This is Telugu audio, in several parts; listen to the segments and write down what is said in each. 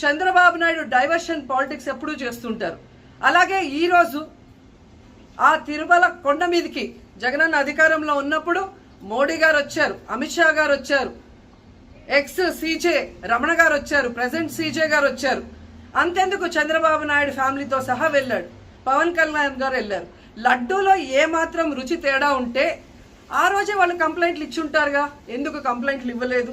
చంద్రబాబు నాయుడు డైవర్షన్ పాలిటిక్స్ ఎప్పుడూ చేస్తుంటారు. అలాగే ఈరోజు ఆ తిరుమల కొండ మీదకి జగనన్న అధికారంలో ఉన్నప్పుడు మోడీ గారు వచ్చారు అమిత్ షా గారు వచ్చారు ఎక్స్ సీజే రమణ గారు వచ్చారు ప్రెసెంట్ సీజే గారు వచ్చారు. అంతెందుకు చంద్రబాబు నాయుడు ఫ్యామిలీతో సహా వెళ్ళాడు. పవన్ కళ్యాణ్ గారు వెళ్ళారు. లడ్డూలో ఏ మాత్రం రుచి తేడా ఉంటే ఆ రోజే వాళ్ళు కంప్లైంట్లు ఇచ్చి ఉంటారుగా. ఎందుకు కంప్లైంట్లు ఇవ్వలేదు?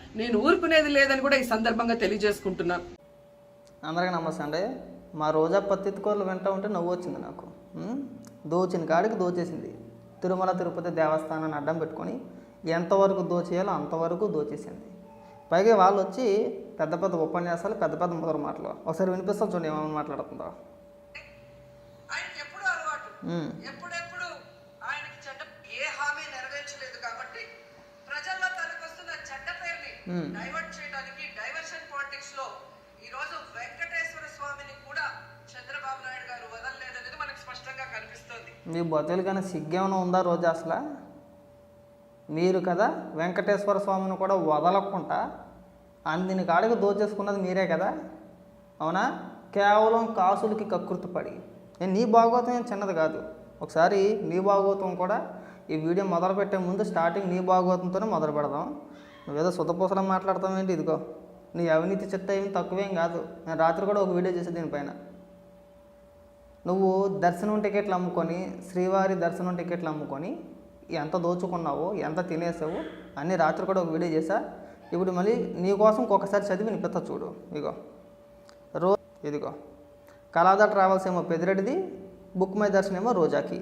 నేను ఊరుకునేది లేదని కూడా ఈ సందర్భంగా తెలియజేసుకుంటున్నాను. అందరికీ నమస్తే అండి. మా రోజా పత్తికోళ్ళు వింటూ ఉంటే నవ్వు వచ్చింది నాకు? దోచిన కాడికి దోచేసింది. తిరుమల తిరుపతి దేవస్థానాన్ని అడ్డం పెట్టుకొని ఎంతవరకు దోచేయాలో అంతవరకు దోచేసింది. పైగా వాళ్ళు వచ్చి పెద్ద పెద్ద ఉపన్యాసాలు పెద్ద పెద్ద మొదలు మాటలు. ఒకసారి వినిపిస్తాం చూడండి ఏమని మాట్లాడుతుందో. ఎప్పుడు డైవర్ట్ చేయడానికి డైవర్షన్ పాలిటిక్స్లో ఈ రోజు వెంకటేశ్వర స్వామిని కూడా చంద్రబాబు నాయుడు గారు వదలలేదనేది మనకు స్పష్టంగా కనిపిస్తోంది. మీ బతులు కానీ సిగ్గేమైనా ఉందా రోజు అసలు? మీరు కదా వెంకటేశ్వర స్వామిని కూడా వదలకుండా అందిని కాడికి దోచేసుకున్నది మీరే కదా? అవునా? కేవలం కాసులకి కకృతిపడి నేను నీ భాగవతం ఏం చిన్నది కాదు. ఒకసారి నీ భాగవతం కూడా ఈ వీడియో మొదలు పెట్టే ముందు స్టార్టింగ్ నీ భాగవతంతోనే మొదలు పెడదాం నువ్వేదో సుతపూసలం మాట్లాడతావేంటి ఇదిగో? నీ అవినీతి చిట్ట ఏమి తక్కువేం కాదు. నేను రాత్రి కూడా ఒక వీడియో చేసే దీనిపైన. నువ్వు దర్శనం టికెట్లు అమ్ముకొని శ్రీవారి దర్శనం టికెట్లు అమ్ముకొని ఎంత దోచుకున్నావో ఎంత తినేసావు అన్ని రాత్రి కూడా ఒక వీడియో చేశా. ఇప్పుడు మళ్ళీ నీ కోసం ఇంకొకసారి చదివి వినిపిస్తా చూడు. ఇగో రో ఇదిగో. కలాదా ట్రావెల్స్ ఏమో పెదిరెడ్డిది బుక్ మై దర్శనం ఏమో రోజాకి.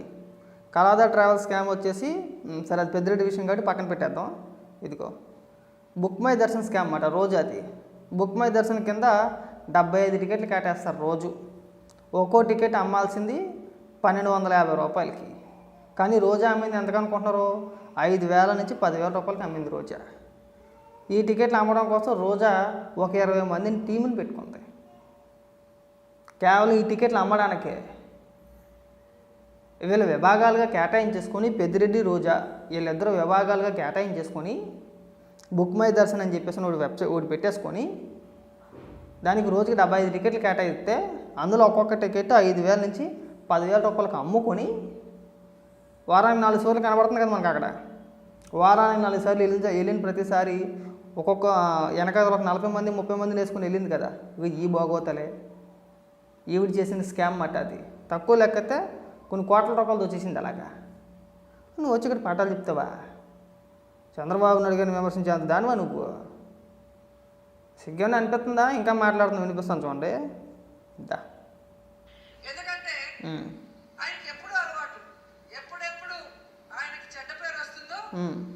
కలాదా ట్రావెల్స్ స్కామ్ వచ్చేసి సరే అది పెద్దిరెడ్డి విషయం కాబట్టి పక్కన పెట్టేద్దాం. ఇదిగో. బుక్ మై దర్శన్ స్కామ్ అన్నమాట రోజాది బుక్ మై దర్శన్ కింద డెబ్బై ఐదు టికెట్లు కేటాయిస్తారు రోజు. ఒక్కో టికెట్ అమ్మాల్సింది పన్నెండు వందల యాభై రూపాయలకి. కానీ రోజా అమ్మింది ఎంత అనుకుంటున్నారు ఐదు వేల నుంచి పదివేల రూపాయలకి అమ్మింది రోజా. ఈ టికెట్లు అమ్మడం కోసం రోజా ఒక ఇరవై మందిని టీములు పెట్టుకుంది. కేవలం ఈ టికెట్లు అమ్మడానికే. వీళ్ళ విభాగాలుగా కేటాయించేసుకొని పెద్దిరెడ్డి రోజా వీళ్ళిద్దరు విభాగాలుగా కేటాయించేసుకొని బుక్ మై దర్శన్ అని చెప్పేసి ఒకటి వెబ్సైట్ ఒకటి పెట్టేసుకొని దానికి రోజుకి డెబ్బై ఐదు టికెట్లు కేటాయిస్తే అందులో ఒక్కొక్క టికెట్ ఐదు వేల నుంచి పదివేల రూపాయలకు అమ్ముకొని వారానికి నాలుగు సార్లు కనబడుతుంది కదా మనకు అక్కడ వారానికి నాలుగు సార్లు వెళ్ళిన వెళ్ళిన ప్రతిసారి ఒక్కొక్క వెనకాల ఒక నలభై మంది ముప్పై మందిని వేసుకొని వెళ్ళింది కదా. ఈ బాగోతలే. ఈవిడ చేసిన స్కామ్ మాట అది. తక్కువ లెక్కతే కొన్ని కోట్ల రూపాయలు వచ్చేసింది అలాగా. నువ్వు వచ్చి ఇక్కడ పాఠాలు చెప్తావా? చంద్రబాబు నాయుడు గారిని విమర్శించేంత దానివా నువ్వు? సిగ్గేమన్నా అనిపిస్తుందా? ఇంకా మాట్లాడుతున్నా వినిపిస్తాను చూడండి. దా.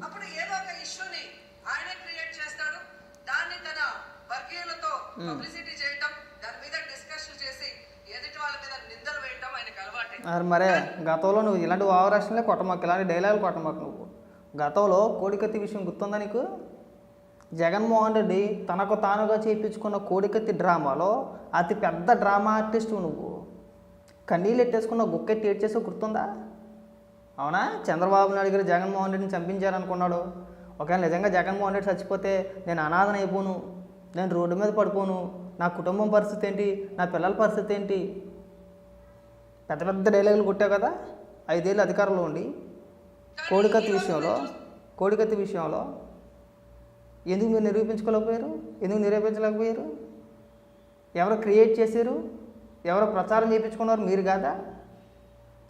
అప్పుడు ఏదో ఒక ఇష్యూని ఆయనే క్రియేట్ చేస్తాడు. దాన్ని తన వర్గీయులతో పబ్లిసిటీ చేయటం దాని మీద డిస్కషన్ చేసి ఎదుటి వాళ్ళ మీద నిందలు వేయటం ఆయనకు అలవాటే. మరి మరే గతంలో నువ్వు ఇలాంటి ఓవరాక్షన్లే కొట్టమాకు ఇలాంటి డైలాగులు కొట్టమాకు నువ్వు. గతంలో కోడికత్తి విషయం గుర్తుందా నీకు? జగన్మోహన్ రెడ్డి తనకు తానుగా చేయించుకున్న కోడికత్తి డ్రామాలో అతి పెద్ద డ్రామా ఆర్టిస్ట్ నువ్వు. కన్నీళ్ళు ఎట్టేసుకున్న గుక్కెట్టి ఏడ్చేసి గుర్తుందా? అవునా? చంద్రబాబు నాయుడు గారు జగన్మోహన్ రెడ్డిని చంపించారనుకున్నాడు. ఒకవేళ నిజంగా జగన్మోహన్ రెడ్డి చచ్చిపోతే నేను అనాథన అయిపోను. నేను రోడ్డు మీద పడిపోను. నా కుటుంబం పరిస్థితి ఏంటి? నా పిల్లల పరిస్థితి ఏంటి? పెద్ద పెద్ద డైలాగులు కొట్టావు కదా? ఐదేళ్ళు అధికారంలో ఉండి. కోడికత్తి విషయంలో కోడికత్తి విషయంలో ఎందుకు మీరు నిరూపించుకోలేకపోయారు? ఎందుకు నిరూపించలేకపోయారు? ఎవరు క్రియేట్ చేశారు? ఎవరు ప్రచారం చేయించుకున్నారు? మీరు కాదా?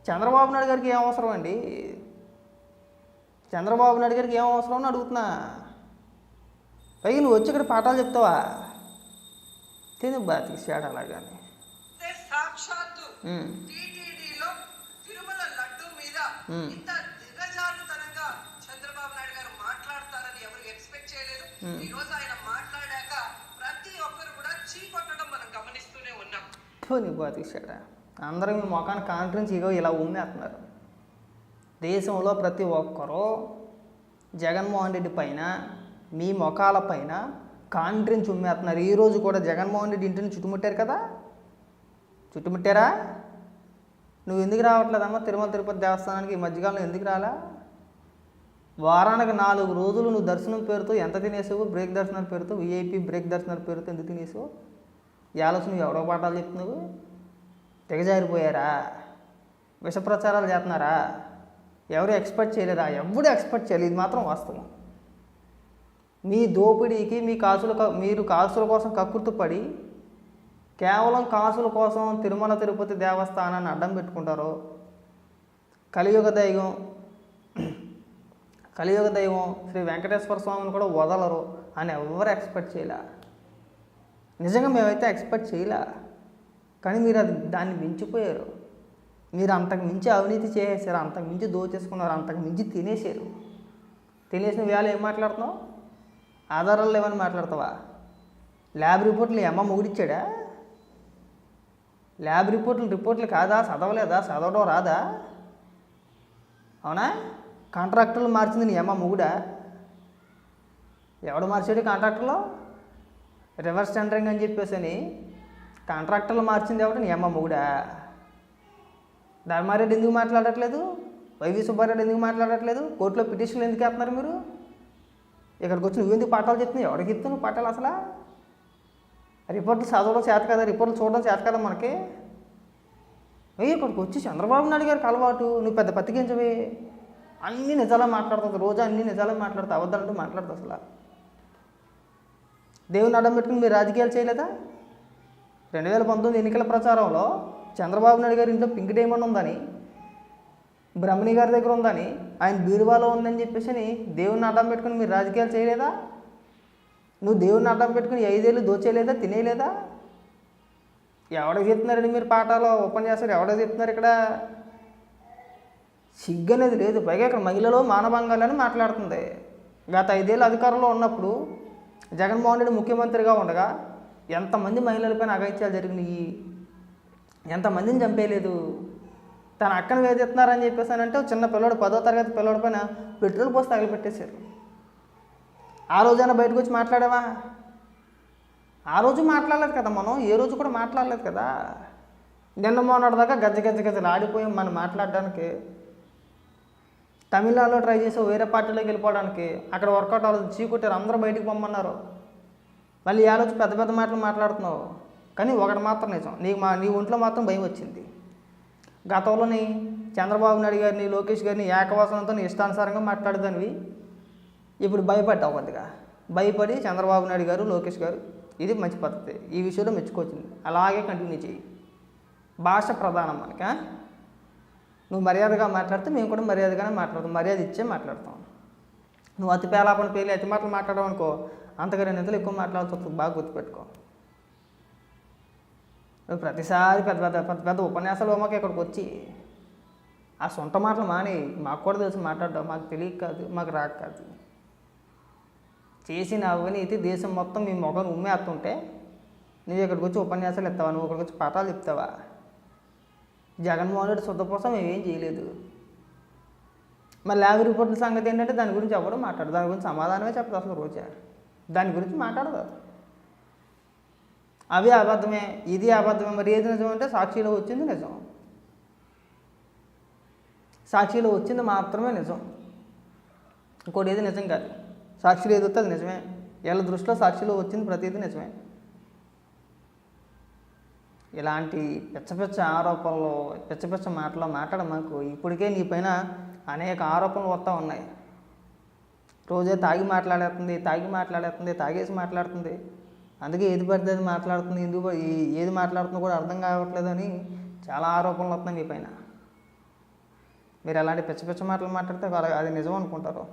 చంద్రబాబు నాయుడు గారికి ఏం అవసరం అండి? చంద్రబాబు నాయుడు గారికి ఏం అవసరం అని అడుగుతున్నా. పైగా నువ్వు వచ్చి ఇక్కడ పాఠాలు చెప్తావా? తిను బాతికి సేడ అలాగాని. అంటే సాక్షాత్తు ఉమ్. టీటీడీలో తిరుమల లడ్డు మీద మ్మ్. ఇంత దిగజారుతనంగా చంద్రబాబు నాయుడు గారు మాట్లాడతారని ఎవరు ఎక్స్పెక్ట్ చేయలేదు ఈ రోజు ఆయన మాట్లాడాక ప్రతి ఒక్కరు కూడా చీకొట్టడం మనం గమనిస్తూనే ఉన్నాం. ఫు, నీ బాతికి సేడ అందరూ మీ ముఖాన్ని కాన్ఫరెన్స్ ఇగో ఇలా ఉమ్మేస్తున్నారు. దేశంలో ప్రతి ఒక్కరూ జగన్మోహన్ రెడ్డి పైన మీ ముఖాల పైన కాంట్రించి ఉమ్మేస్తున్నారు. ఈరోజు కూడా జగన్మోహన్ రెడ్డి ఇంటిని చుట్టుముట్టారు కదా? చుట్టుముట్టారా? నువ్వు ఎందుకు రావట్లేదమ్మా? తిరుమల తిరుపతి దేవస్థానానికి ఈ మధ్యకాలంలో ఎందుకు రాలా? వారానికి నాలుగు రోజులు నువ్వు దర్శనం పేరుతో ఎంత తినేసావు? బ్రేక్ దర్శనం పేరుతో విఐపి బ్రేక్ దర్శనం పేరుతో ఎందుకు తినేసావు? ఈ ఆలోచన నువ్వు ఎవడో పాఠాలు చెప్తున్నావు? తెగజారిపోయారా? విష ప్రచారాలు చేస్తున్నారా? ఎవరు ఎక్స్పెక్ట్ చేయలేరా ఎవడు ఎక్స్పెక్ట్ చేయలేదు? ఇది మాత్రం వాస్తవం. మీ దోపిడీకి మీ కాసుల మీరు కాసుల కోసం కక్కుర్తుపడి కేవలం కాసుల కోసం తిరుమల తిరుపతి దేవస్థానాన్ని అడ్డం పెట్టుకుంటారు? కలియుగ దైవం కలియుగ దైవం శ్రీ వెంకటేశ్వర స్వామిని కూడా వదలరు అని ఎవరు ఎక్స్పెక్ట్ చేయలే. నిజంగా మేమైతే ఎక్స్పెక్ట్ చేయలే. కానీ మీరు అది దాన్ని మించిపోయారు. మీరు అంతకు మించి అవినీతి చేసేసారు అంతకు మించి దోచేసుకున్నారు అంతకు మించి తినేసారు. తినేసిన వేళ ఏం మాట్లాడుతున్నావు? ఆధారాలు లేవని మాట్లాడతావా? ల్యాబ్ రిపోర్ట్లు ఈ అమ్మ ముగిడిచ్చాడా? ల్యాబ్ రిపోర్ట్లు రిపోర్ట్లు కాదా? చదవలేదా? చదవడం రాదా? అవునా? కాంట్రాక్టర్లు మార్చింది నీ అమ్మ ముగుడా? ఎవడు మార్చాడు కాంట్రాక్టర్లో? రివర్స్ టెండరింగ్ అని చెప్పేసి అని కాంట్రాక్టర్లు మార్చింది ఎవడు? నీ అమ్మ మొగుడా. ధర్మారెడ్డి ఎందుకు మాట్లాడట్లేదు? వైవి సుబ్బారెడ్డి ఎందుకు మాట్లాడట్లేదు? కోర్టులో పిటిషన్లు ఎందుకు వేస్తున్నారు మీరు? ఇక్కడికి వచ్చి నువ్వెందుకు పాఠాలు చెప్తున్నావు? ఎవరికి ఇస్తున్నావు పాఠాలు అసలు? రిపోర్ట్లు చదవడం చేత కదా రిపోర్ట్లు చూడడం చేత కదా మనకి? అయ్యి ఇక్కడికి వచ్చి చంద్రబాబు నాయుడు గారికి అలవాటు నువ్వు పెద్ద పత్రికించవే అన్ని నిజాలే మాట్లాడుతుంది రోజు అన్ని నిజాలే మాట్లాడుతుంది అబద్ధాలంటూ మాట్లాడుతుంది అసలు. దేవుని అడ్డం పెట్టుకుని మీరు రాజకీయాలు చేయలేదా? రెండు వేల పంతొమ్మిది ఎన్నికల ప్రచారంలో చంద్రబాబు నాయుడు గారి ఇంట్లో పింక్ డైమండ్ ఉందని బ్రహ్మణి గారి దగ్గర ఉందని ఆయన బీరువాలో ఉందని చెప్పేసి అని దేవుని అడ్డం పెట్టుకుని మీరు రాజకీయాలు చేయలేదా? నువ్వు దేవుని అడ్డం పెట్టుకుని ఐదేళ్ళు దోచేయలేదా తినేయలేదా ఎవడికి చెప్తున్నారండి మీరు పాఠాలు చేస్తారు ఎవడో చెప్తున్నారు ఇక్కడ? సిగ్గు అనేది లేదు. పైగా ఇక్కడ మహిళలు మానభంగాలని మాట్లాడుతుంది. గత ఐదేళ్ళు అధికారంలో ఉన్నప్పుడు జగన్మోహన్ రెడ్డి ముఖ్యమంత్రిగా ఉండగా ఎంతమంది మహిళలపైన అఘాయిత్యాలు జరిగినాయి? ఎంతమందిని చంపేయలేదు? తన అక్కను వేధిస్తున్నారని చెప్పేసానంటే ఒక చిన్న పిల్లడు పదో తరగతి పిల్లడి పైన పెట్రోల్ పోసి తగిలిపెట్టేశారు ఆ రోజైనా బయటకు వచ్చి మాట్లాడావా? ఆ రోజు మాట్లాడలేదు కదా మనం ఏ రోజు కూడా మాట్లాడలేదు కదా. నిన్న మొన్నటి దాకా గజ్జ గజ్జ గజ్జలు ఆడిపోయాం మనం మాట్లాడడానికి తమిళనాడులో ట్రై చేసావు వేరే పార్టీలోకి వెళ్ళిపోవడానికి. అక్కడ వర్కౌట్ అవ్వదు చీకొట్టారు అందరూ బయటికి పొమ్మన్నారు. మళ్ళీ ఈ పెద్ద పెద్ద మాటలు మాట్లాడుతున్నావు. కానీ ఒకటి మాత్రం నిజం నీకు మా నీ ఒంట్లో మాత్రం భయం వచ్చింది. గతంలోని చంద్రబాబు నాయుడు గారిని లోకేష్ గారిని ఏకవాసనంతో నీ ఇష్టానుసారంగా మాట్లాడదానివి. ఇప్పుడు భయపడ్డావు కొద్దిగా. భయపడి చంద్రబాబు నాయుడు గారు లోకేష్ గారు ఇది మంచి పద్ధతి. ఈ విషయంలో మెచ్చుకోవచ్చింది అలాగే కంటిన్యూ చేయి భాష ప్రధానం మనకి నువ్వు మర్యాదగా మాట్లాడితే మేము కూడా మర్యాదగానే మాట్లాడతాం మర్యాద ఇచ్చే మాట్లాడతాం. నువ్వు అతి పేలాపన పేలి అతి మాటలు మాట్లాడడం అనుకో అంతగా రెండు ఎక్కువ మాట్లాడుతు బాగా గుర్తుపెట్టుకో. నువ్వు ప్రతిసారి పెద్ద పెద్ద పెద్ద పెద్ద ఉపన్యాసాలు అమ్మకి ఇక్కడికి వచ్చి ఆ సొంత మాటలు మాని మాకు కూడా తెలిసి మాట్లాడడం మాకు తెలియక కాదు మాకు రాక కాదు. చేసిన అవినీతి దేశం మొత్తం మీ మొగను ఉమ్మేస్తుంటే నువ్వు ఇక్కడికి వచ్చి ఉపన్యాసాలు ఇస్తావా? నువ్వు ఇక్కడికి వచ్చి పాఠాలు చెప్తావా? జగన్మోహన్ రెడ్డి శుద్ధ కోసం ఏం చేయలేదు. మరి ల్యాబ్ రిపోర్ట్ల సంగతి ఏంటంటే దాని గురించి ఎవరు మాట్లాడు దాని గురించి సమాధానమే చెప్పదు అసలు రోజా. దాని గురించి మాట్లాడదు అవి అబద్ధమే ఇది అబద్ధమే. మరి ఏది నిజం అంటే సాక్షిలో వచ్చింది నిజం. సాక్షిలో వచ్చింది మాత్రమే నిజం. ఇంకోటి ఏది నిజం కాదు. సాక్షిలో ఏది వస్తే అది నిజమే. వీళ్ళ దృష్టిలో సాక్షిలో వచ్చింది ప్రతిదీ నిజమే. ఇలాంటి పిచ్చపిచ్చ ఆరోపణలు పిచ్చపిచ్చ పిచ్చ మాటలు మాట్లాడ మాకు ఇప్పటికే నీ పైన అనేక ఆరోపణలు వస్తూ ఉన్నాయి. రోజే తాగి మాట్లాడేస్తుంది తాగి మాట్లాడేస్తుంది తాగేసి మాట్లాడుతుంది. అందుకే ఏది పడితే అది మాట్లాడుతుంది ఎందుకు ఏది మాట్లాడుతుందో కూడా అర్థం కావట్లేదని చాలా ఆరోపణలు వస్తున్నాయి మీ పైన. మీరు అలాంటి పిచ్చ పిచ్చ మాటలు మాట్లాడితే వాళ్ళ- అది నిజం అనుకుంటారు.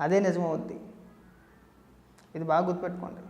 అదే నిజం అవుద్ది. ఇది బాగా గుర్తుపెట్టుకోండి.